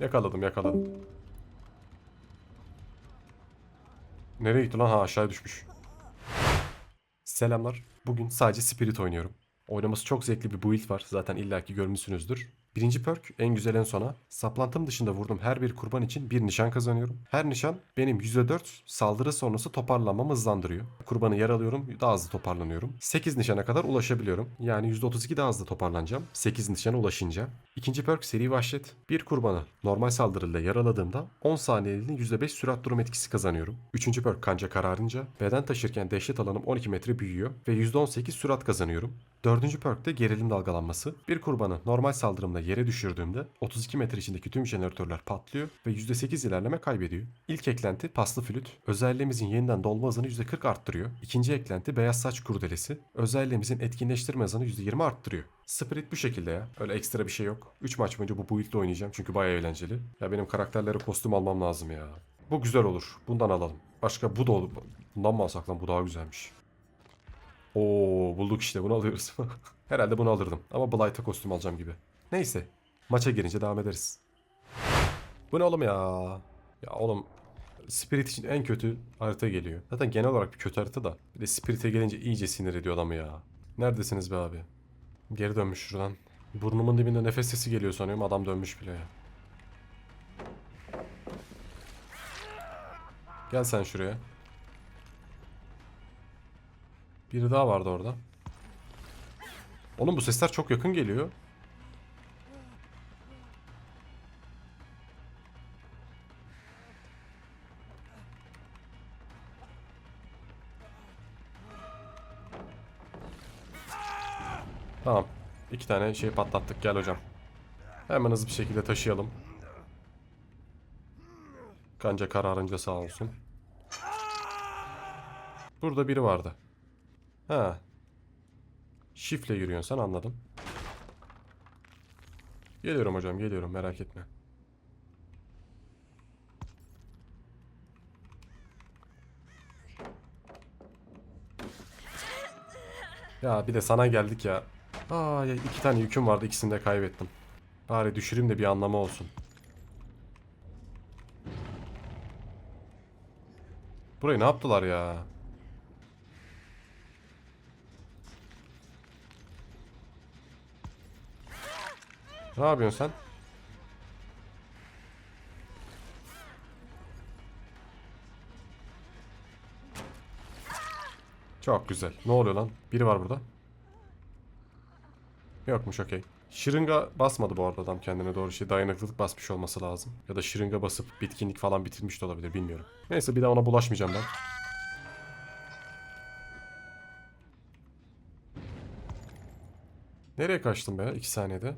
Yakaladım yakaladım. Nereye gitti lan? Ha aşağıya düşmüş. Selamlar. Bugün sadece Spirit oynuyorum. Oynaması çok zevkli bir build var. Zaten illaki görmüşsünüzdür. Birinci perk en güzel en sona. Saplantım dışında vurduğum her bir kurban için bir nişan kazanıyorum. Her nişan benim %4 saldırı sonrası toparlanmamı hızlandırıyor. Kurbanı yaralıyorum daha hızlı toparlanıyorum. 8 nişana kadar ulaşabiliyorum. Yani %32 daha hızlı toparlanacağım. 8 nişana ulaşınca. İkinci perk seri vahşet. Bir kurbanı normal saldırıyla yaraladığımda 10 saniyeliğine %5 sürat durum etkisi kazanıyorum. Üçüncü perk kanca kararınca beden taşırken dehşet alanım 12 metre büyüyor ve %18 sürat kazanıyorum. Dördüncü perk gerilim dalgalanması. Bir kurbanı normal saldırımla yere düşürdüğümde 32 metre içindeki tüm jeneratörler patlıyor ve %8 ilerleme kaybediyor. İlk eklenti paslı flüt. Özelliğimizin yeniden dolma hızını %40 arttırıyor. İkinci eklenti beyaz saç kurdelesi. Özelliğimizin etkinleştirme hızını %20 arttırıyor. Spirit bu şekilde ya. Öyle ekstra bir şey yok. 3 maç boyunca bu build'le oynayacağım çünkü bayağı eğlenceli. Ya benim karakterlere kostüm almam lazım ya. Bu güzel olur. Bundan alalım. Başka bu da olur. Bundan mı alsak lan? Bu daha güzelmiş. Oo bulduk işte bunu alıyoruz. Herhalde bunu alırdım. Ama Blight'a kostüm alacağım gibi. Neyse. Maça girince devam ederiz. Bu ne oğlum ya? Ya oğlum Spirit için en kötü harita geliyor. Zaten genel olarak bir kötü harita da. Bir de Spirit'e gelince iyice sinir ediyor adamı ya. Neredesiniz be abi? Geri dönmüş şuradan. Burnumun dibinde nefes sesi geliyor sanıyorum. Adam dönmüş bile ya. Gel sen şuraya. Biri daha vardı orada. Oğlum bu sesler çok yakın geliyor. Tamam. İki tane şey patlattık. Gel hocam. Hemen hızlı bir şekilde taşıyalım. Kanca kararınca sağ olsun. Burada biri vardı. Ha. Şifle yürüyorsun sen anladım. Geliyorum hocam geliyorum merak etme. Ya bir de sana geldik ya. Aa iki tane yüküm vardı ikisini de kaybettim. Bari düşüreyim de bir anlamı olsun. Burayı ne yaptılar ya? Ne yapıyorsun sen? Çok güzel. Ne oluyor lan? Biri var burada. Yokmuş okey. Şırınga basmadı bu arada adam kendine doğru şey. Dayanıklılık basmış olması lazım. Ya da şırınga basıp bitkinlik falan bitirmiş de olabilir bilmiyorum. Neyse bir daha ona bulaşmayacağım ben. Nereye kaçtın be? 2 saniyede.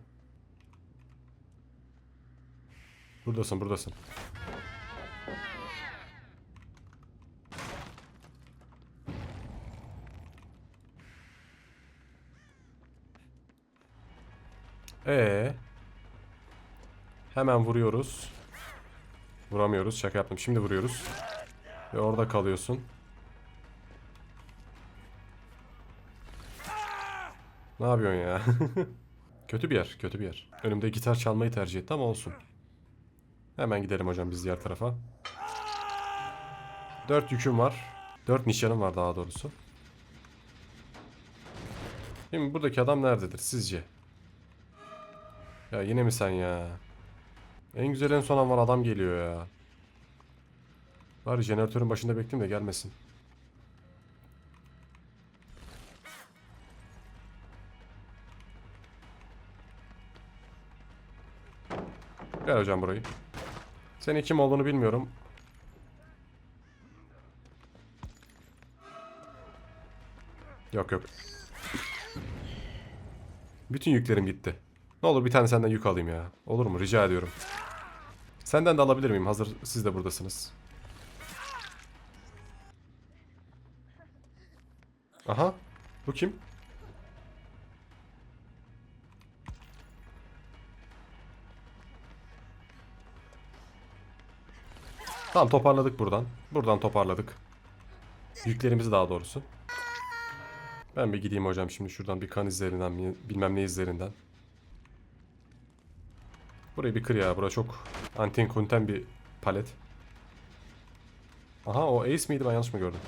Buradasın buradasın. Ee. Hemen vuruyoruz. Vuramıyoruz. Şaka yaptım. Şimdi vuruyoruz. Ve orada kalıyorsun. Ne yapıyorsun ya? kötü bir yer. Kötü bir yer. Önümde gitar çalmayı tercih etti ama olsun. Hemen gidelim hocam biz diğer tarafa. Dört yüküm var. Dört nişanım var daha doğrusu. Şimdi buradaki adam nerededir sizce? Ya yine mi sen ya? En güzel en son an var adam geliyor ya. Bari jeneratörün başında bekleyeyim de gelmesin. Gel hocam burayı. Senin kim olduğunu bilmiyorum. Yok yok. Bütün yüklerim gitti. Ne olur bir tane senden yük alayım ya. Olur mu? Rica ediyorum. Senden de alabilir miyim? Hazır siz de buradasınız. Aha. Bu kim? Tamam toparladık buradan. Buradan toparladık. Yüklerimizi daha doğrusu. Ben bir gideyim hocam şimdi şuradan bir kan izlerinden bilmem ne izlerinden. Burayı bir kır ya. Bura çok Antin Kunten bir palet. Aha o Ace miydi ben yanlış mı gördüm?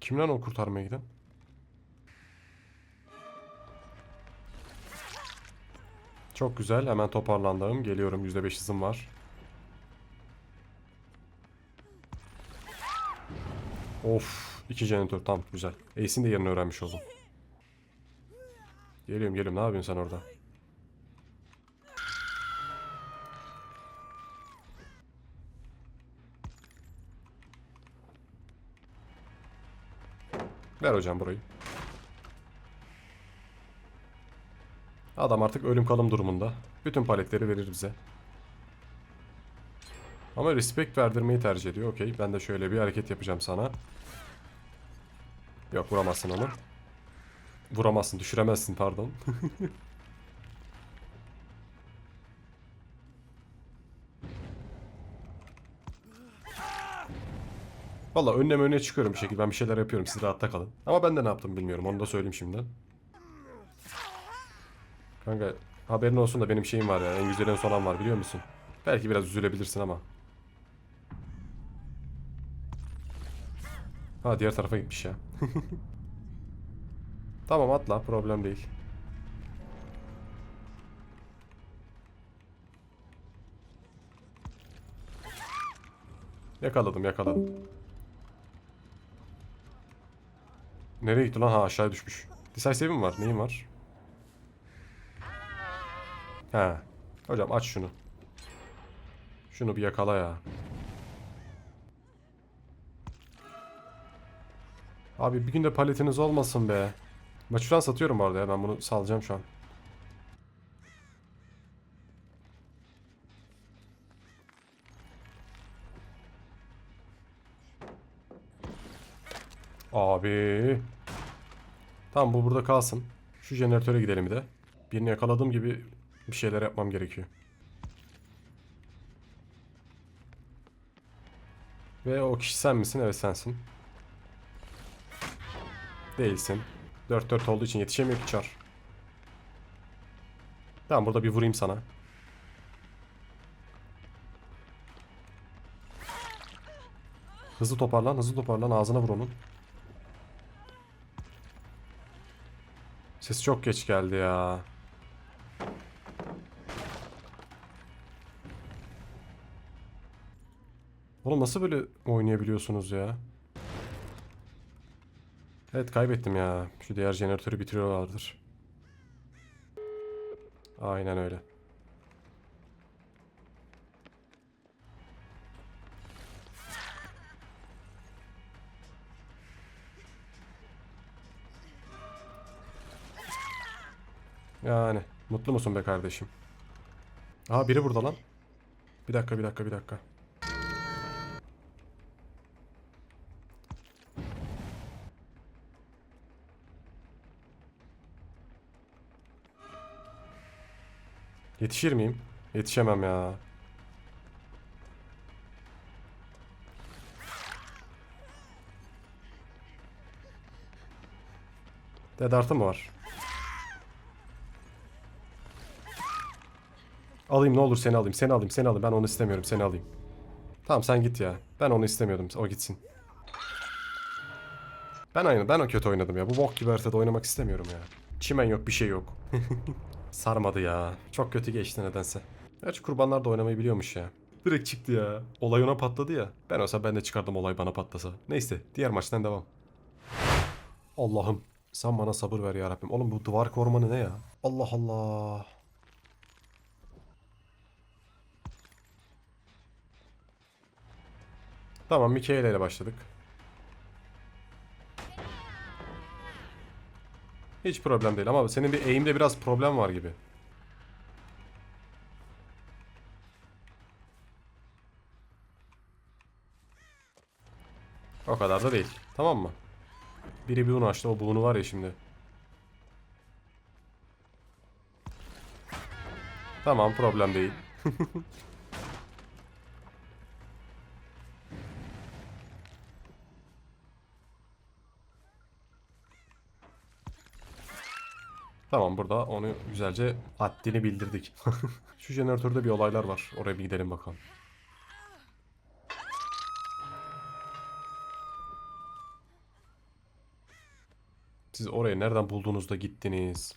Kim lan o kurtarmaya giden? Çok güzel. Hemen toparlandım. Geliyorum. %5 hızım var. Of. iki jeneratör. Tamam güzel. Ace'in de yerini öğrenmiş oldum. Geliyorum geliyorum. Ne yapıyorsun sen orada? Ver hocam burayı. Adam artık ölüm kalım durumunda. Bütün paletleri verir bize. Ama respect verdirmeyi tercih ediyor. Okey. Ben de şöyle bir hareket yapacağım sana. Yok vuramazsın onu. Vuramazsın. Düşüremezsin pardon. Valla önleme öne çıkıyorum bir şekilde. Ben bir şeyler yapıyorum. Siz rahatta kalın. Ama ben de ne yaptım bilmiyorum. Onu da söyleyeyim şimdiden. Kanka haberin olsun da benim şeyim var ya. En güzel en sonan var biliyor musun? Belki biraz üzülebilirsin ama. Ha diğer tarafa gitmiş ya. tamam atla problem değil. Yakaladım yakaladım. Nereye gitti lan? Ha aşağıya düşmüş. Decisive mi var? Neyim var? Ha. Hocam aç şunu. Şunu bir yakala ya. Abi bir günde paletiniz olmasın be. Maçı şu an satıyorum bu arada ya. Ben bunu salacağım şu an. Abi. Tamam bu burada kalsın. Şu jeneratöre gidelim bir de. Birini yakaladığım gibi bir şeyler yapmam gerekiyor. Ve o kişi sen misin? Evet sensin. Değilsin. 4-4 olduğu için yetişemiyor ki çar. Tamam burada bir vurayım sana. Hızlı toparlan, hızlı toparlan. Ağzına vur onun. Ses çok geç geldi ya. Oğlum nasıl böyle oynayabiliyorsunuz ya? Evet kaybettim ya. Şu diğer jeneratörü bitiriyorlardır. Aynen öyle. Yani mutlu musun be kardeşim? Aha biri burada lan. Bir dakika bir dakika bir dakika. Yetişir miyim? Yetişemem ya. Dedartı mı var? Alayım ne olur seni alayım. Seni alayım seni alayım. Ben onu istemiyorum seni alayım. Tamam sen git ya. Ben onu istemiyordum. O gitsin. Ben aynı. Ben o kötü oynadım ya. Bu bok gibi haritada oynamak istemiyorum ya. Çimen yok bir şey yok. Sarmadı ya. Çok kötü geçti nedense. Gerçi kurbanlar da oynamayı biliyormuş ya. Direkt çıktı ya. Olay ona patladı ya. Ben olsa ben de çıkardım olay bana patlasa. Neyse diğer maçtan devam. Allah'ım sen bana sabır ver ya Rabbim. Oğlum bu duvar ormanı ne ya? Allah Allah. Tamam Mikaela ile başladık. Hiç problem değil ama senin bir aim'de biraz problem var gibi. O kadar da değil. Tamam mı? Biri bir bunu açtı. O bunu var ya şimdi. Tamam problem değil. Tamam burada onu güzelce haddini bildirdik. Şu jeneratörde bir olaylar var. Oraya bir gidelim bakalım. Siz orayı nereden bulduğunuzda gittiniz?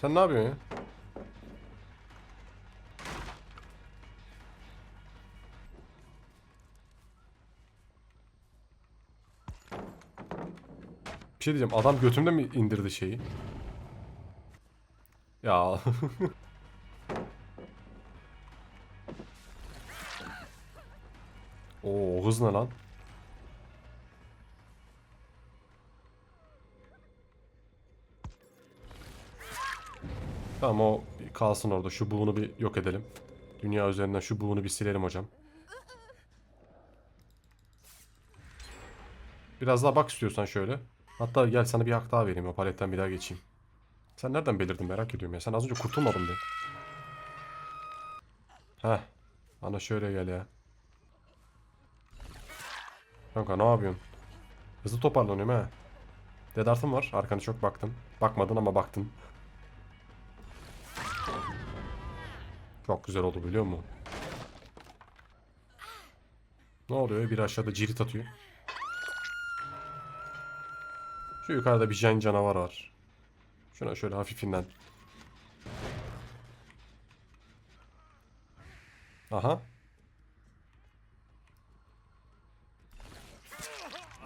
Sen ne yapıyorsun ya? Bir şey diyeceğim. Adam götümde mi indirdi şeyi? Ya. Oo hız ne lan? Tamam o kalsın orada. Şu buğunu bir yok edelim. Dünya üzerinden şu buğunu bir silelim hocam. Biraz daha bak istiyorsan şöyle. Hatta gel sana bir hak daha vereyim. O paletten bir daha geçeyim. Sen nereden belirdin merak ediyorum ya. Sen az önce kurtulmadın be. Heh. Bana şöyle gel ya. Kanka ne yapıyorsun? Hızlı toparlanıyorum ha. Dedartım var. Arkana çok baktım. Bakmadın ama baktın. Çok güzel oldu biliyor musun? Ne oluyor? Bir aşağıda cirit atıyor. Şu yukarıda bir jen canavar var. Şuna şöyle hafifinden. Aha.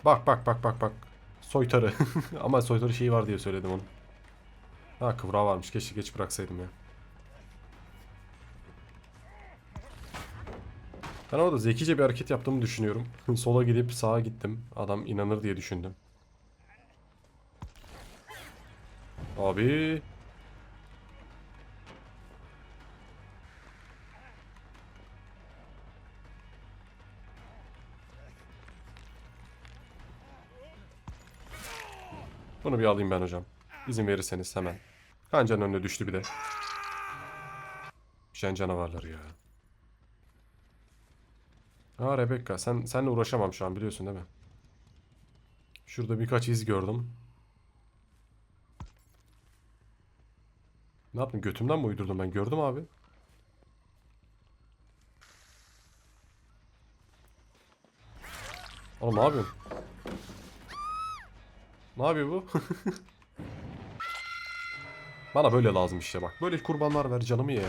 Bak bak bak bak bak. Soytarı. Ama soytarı şeyi var diye söyledim onu. Ha kıvrağı varmış. Keşke geç bıraksaydım ya. Ben orada zekice bir hareket yaptığımı düşünüyorum. Sola gidip sağa gittim. Adam inanır diye düşündüm. Abi. Bunu bir alayım ben hocam. İzin verirseniz hemen. Kancanın önüne düştü bir de. Şen canavarları ya. Ha Rebecca sen senle uğraşamam şu an biliyorsun değil mi? Şurada birkaç iz gördüm. Ne yaptın? Götümden mi uydurdum ben? Gördüm abi. Oğlum ne yapıyorsun? Ne yapıyor bu? Bana böyle lazım işte bak. Böyle kurbanlar ver canımı ye.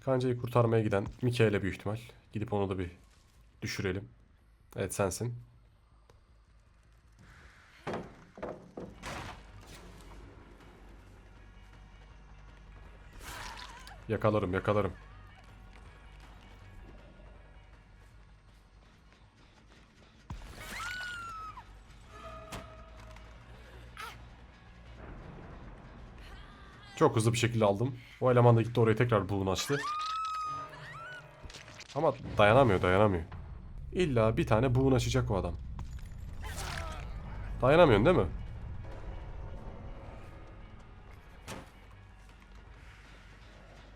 Kancayı kurtarmaya giden Mikael'e büyük ihtimal. Gidip onu da bir düşürelim. Evet sensin. Yakalarım yakalarım. Çok hızlı bir şekilde aldım. O eleman da gitti oraya tekrar bulun açtı. Ama dayanamıyor dayanamıyor. İlla bir tane buğun açacak o adam. Dayanamıyorsun değil mi?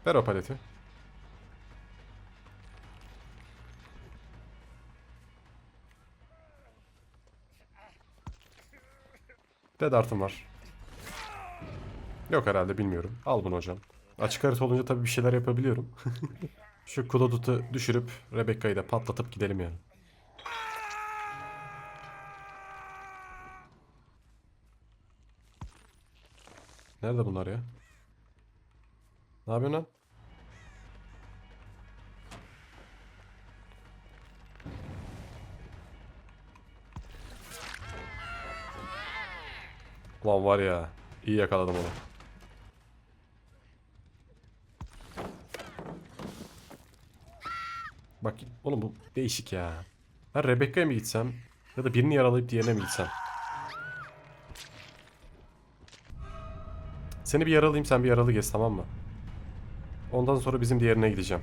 Ver o paleti. Dedartım var. Yok herhalde bilmiyorum. Al bunu hocam. Açık harita olunca tabii bir şeyler yapabiliyorum. Şu Klodut'u düşürüp Rebecca'yı da patlatıp gidelim yani. Nerede bunlar ya? Ne yapıyorsun lan? Ulan var ya. iyi yakaladım onu. Bak oğlum bu değişik ya. Ben Rebecca'ya mı gitsem? Ya da birini yaralayıp diğerine mi gitsem? Seni bir yaralayayım sen bir yaralı gez tamam mı? Ondan sonra bizim diğerine gideceğim.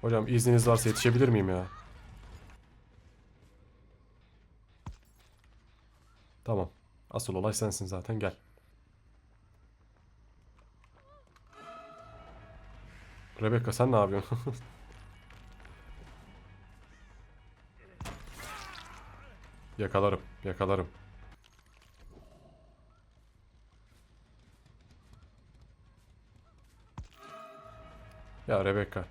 Hocam izniniz varsa yetişebilir miyim ya? Tamam. Asıl olay sensin zaten gel. Rebecca sen ne yapıyorsun? Yakalarım. Yakalarım. Ya Rebecca.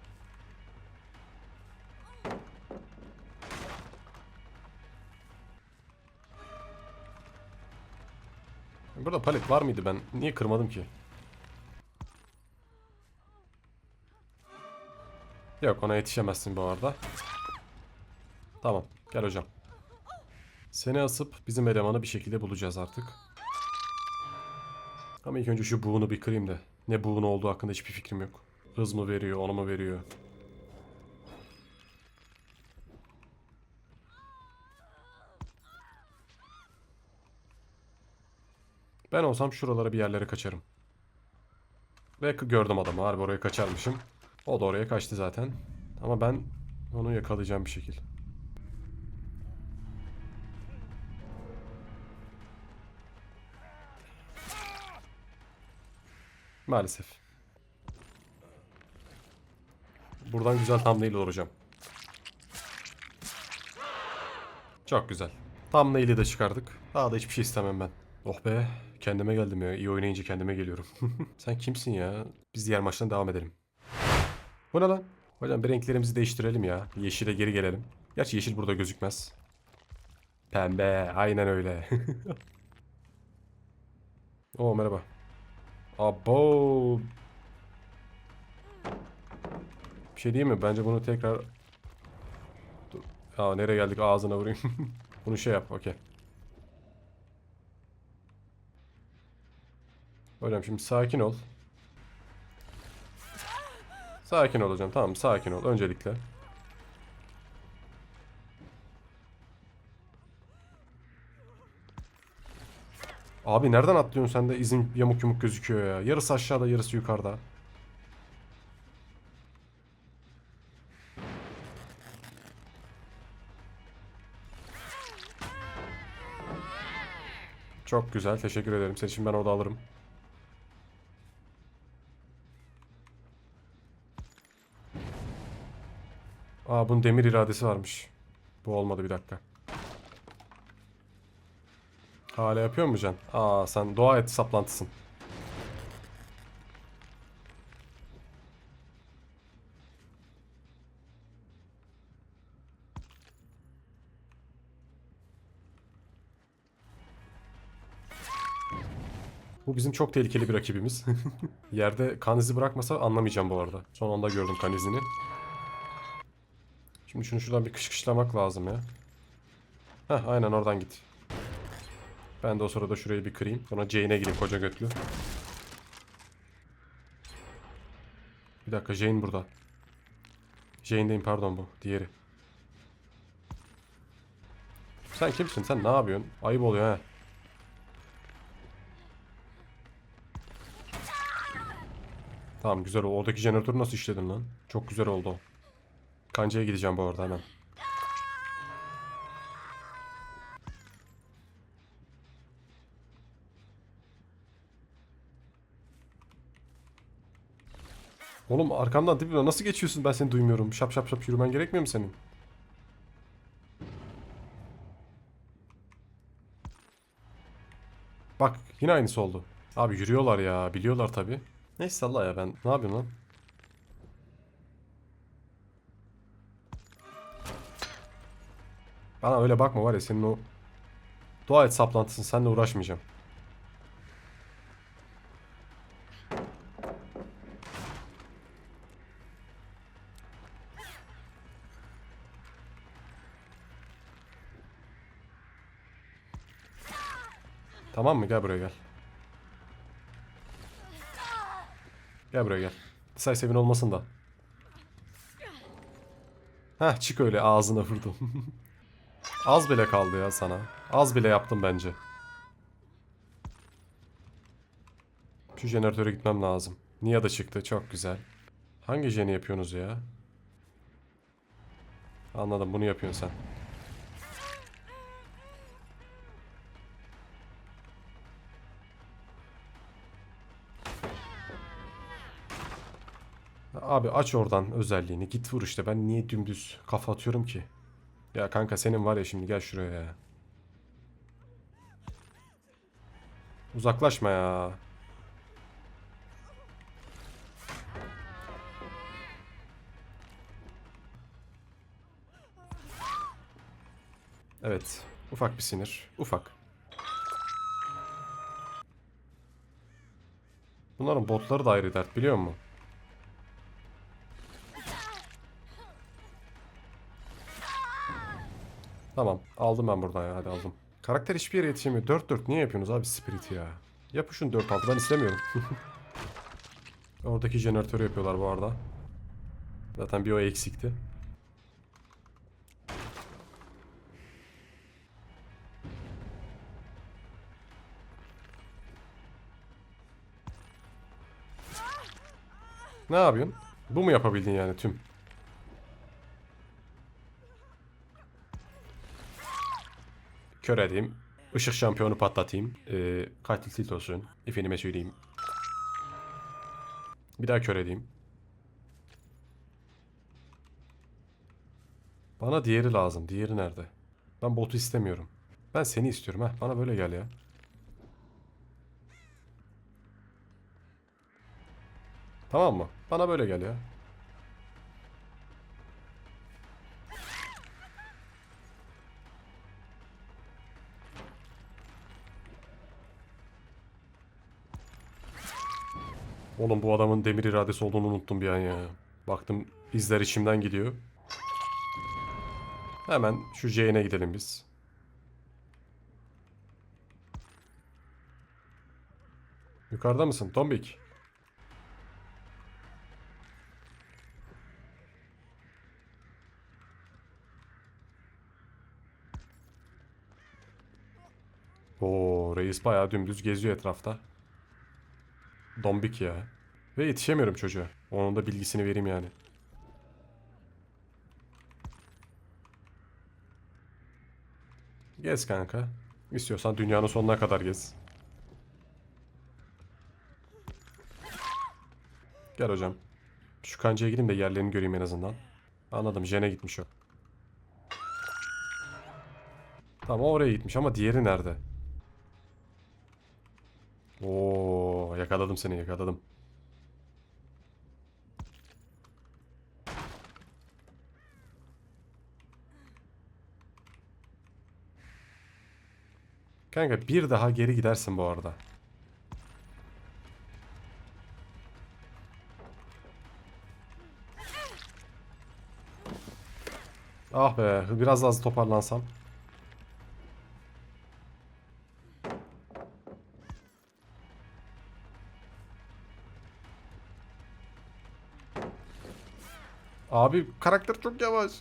Burada palet var mıydı ben? Niye kırmadım ki? Yok ona yetişemezsin bu arada. Tamam gel hocam. Seni asıp bizim elemanı bir şekilde bulacağız artık. Ama ilk önce şu buğunu bir kırayım da. Ne buğun olduğu hakkında hiçbir fikrim yok. Hız mı veriyor, onu mu veriyor? Ben olsam şuralara bir yerlere kaçarım. Ve gördüm adamı. Harbi oraya kaçarmışım. O da oraya kaçtı zaten. Ama ben onu yakalayacağım bir şekil. Maalesef. Buradan güzel thumbnail hocam. Çok güzel. Thumbnail'i de çıkardık. Daha da hiçbir şey istemem ben. Oh be. Kendime geldim ya. İyi oynayınca kendime geliyorum. Sen kimsin ya? Biz diğer maçtan devam edelim. Bu ne lan? Hocam bir renklerimizi değiştirelim ya. Yeşile geri gelelim. Gerçi yeşil burada gözükmez. Pembe. Aynen öyle. Oo merhaba. Abo. Bir şey diyeyim mi? Bence bunu tekrar... Dur. Aa nereye geldik? Ağzına vurayım. bunu şey yap. Okey. Hocam şimdi sakin ol. Sakin ol hocam. Tamam sakin ol. Öncelikle. Abi nereden atlıyorsun sen de izin yamuk yumuk gözüküyor ya. Yarısı aşağıda yarısı yukarıda. Çok güzel. Teşekkür ederim. Seni şimdi ben orada alırım. Aa bunun demir iradesi varmış. Bu olmadı bir dakika. Hala yapıyor mu Can? Aa sen dua et saplantısın. Bu bizim çok tehlikeli bir rakibimiz. Yerde kan izi bırakmasa anlamayacağım bu arada. Son anda gördüm kan izini. Şimdi şunu şuradan bir kışkışlamak lazım ya. Heh aynen oradan git. Ben de o sırada şurayı bir kırayım. Sonra Jane'e gireyim koca götlü. Bir dakika Jane burada. Jane'deyim pardon bu. Diğeri. Sen kimsin? Sen ne yapıyorsun? Ayıp oluyor ha. Tamam güzel oldu. Oradaki jeneratörü nasıl işledin lan? Çok güzel oldu o. Kancaya gideceğim bu arada hemen. Oğlum arkamdan dibime nasıl geçiyorsun ben seni duymuyorum. Şap şap şap yürümen gerekmiyor mu senin? Bak yine aynısı oldu. Abi yürüyorlar ya biliyorlar tabi. Neyse salla ya ben ne yapayım lan? Bana öyle bakma var ya senin o dua et saplantısın seninle uğraşmayacağım. Tamam mı? Gel buraya gel. Gel buraya gel. Decisive'in olmasın da. Heh çık öyle ağzına vurdum. Az bile kaldı ya sana. Az bile yaptım bence. Şu jeneratöre gitmem lazım. Nia da çıktı. Çok güzel. Hangi jeni yapıyorsunuz ya? Anladım. Bunu yapıyorsun sen. Abi aç oradan özelliğini. Git vur işte. Ben niye dümdüz kafa atıyorum ki? Ya kanka senin var ya şimdi gel şuraya ya. Uzaklaşma ya. Evet. Ufak bir sinir. Ufak. Bunların botları da ayrı dert biliyor musun? Tamam. Aldım ben buradan ya. Hadi aldım. Karakter hiçbir yere yetişemiyor. 4-4 niye yapıyorsunuz abi Spirit ya? Yapın şunu 4-6 ben istemiyorum. Oradaki jeneratörü yapıyorlar bu arada. Zaten bir o eksikti. Ne yapıyorsun? Bu mu yapabildin yani tüm? Kör edeyim. Işık şampiyonu patlatayım. Ee, katil tilt olsun. Efendime söyleyeyim. Bir daha kör edeyim. Bana diğeri lazım. Diğeri nerede? Ben botu istemiyorum. Ben seni istiyorum. Heh, bana böyle gel ya. Tamam mı? Bana böyle gel ya. Oğlum bu adamın demir iradesi olduğunu unuttum bir an ya. Baktım izler içimden gidiyor. Hemen şu Jane'e gidelim biz. Yukarıda mısın Tombik? Oo reis bayağı dümdüz geziyor etrafta. Dombik ya. Ve yetişemiyorum çocuğa. Onun da bilgisini vereyim yani. Gez kanka. İstiyorsan dünyanın sonuna kadar gez. Gel hocam. Şu kancaya gideyim de yerlerini göreyim en azından. Anladım. Jen'e gitmiş o. Tamam oraya gitmiş ama diğeri nerede? Oo, yakaladım seni yakaladım. Kanka bir daha geri gidersin bu arada. Ah be, biraz hızlı toparlansam. Abi karakter çok yavaş.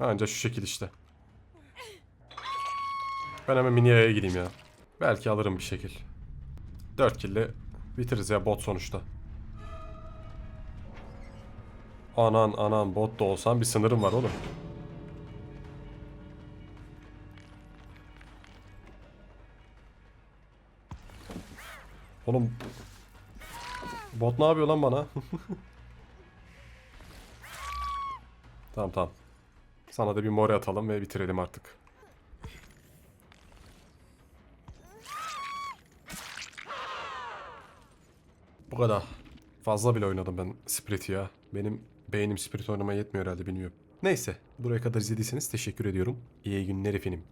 Anca şu şekil işte. Ben hemen Minia'ya gideyim ya. Belki alırım bir şekil. 4 kill'le bitiririz ya bot sonuçta. Anan anan bot da olsam bir sınırım var oğlum. Oğlum Bot ne yapıyor lan bana? tamam tamam. Sana da bir mori atalım ve bitirelim artık. Bu kadar. Fazla bile oynadım ben Spirit'i ya. Benim beynim Spirit oynamaya yetmiyor herhalde bilmiyorum. Neyse buraya kadar izlediyseniz teşekkür ediyorum. İyi günler efendim.